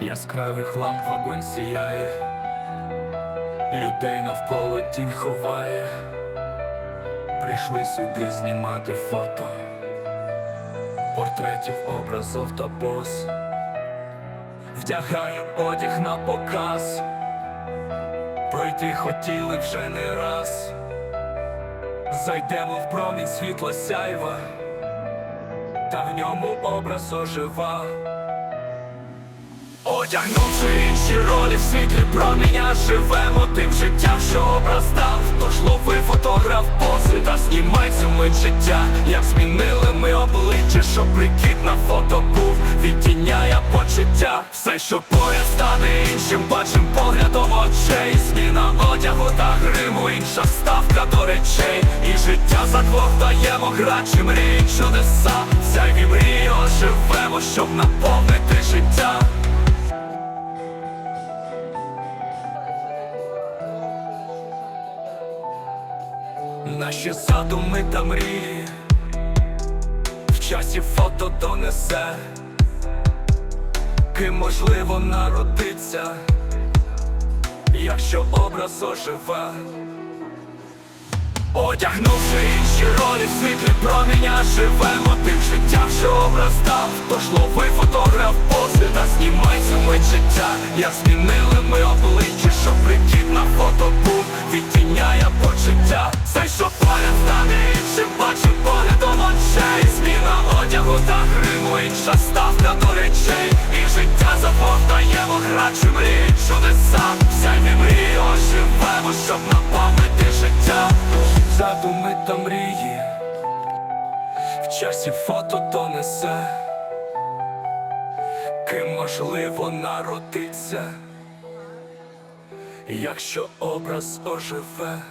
яскравих ламп вогонь сіяє, людей навколо тінь ховає, прийшли сюди знімати фото, портретів, образов та поз, вдягаю одяг на показ, пройти хотіли вже не раз, зайдемо в промінь світла сяйва, та в ньому образ ожива. Одягнувши інші ролі в світлі проміння Живемо тим життям, що образ дав. Тож лови фотограф пози та знімай цю мить життя. Як змінили ми обличчя, щоб прикид на фото був. Відтіняє почуття. Все, що поряд стане іншим, бачим поглядом очей. Зміна одягу та гриму, інша ставка до речей. І життя за двох даємо грачі мрії чудеса Всякі мрії оживемо, щоб наповнити життя Наші задуми та мрії в часі фото донесе, ким можливо народиться, якщо образ оживе, одягнувши інші ролі світлі проміння, живемо тим життям, що образ дав Тож лови фотограф та знімай цю мить життя. Як змінили ми інша ставка до речей І життя заповдаємо грачі мрії чудеса Всякі мрії оживемо, щоб наповнити життя Задуми та мрії в часі фото донесе, ким можливо народиться, якщо образ оживе.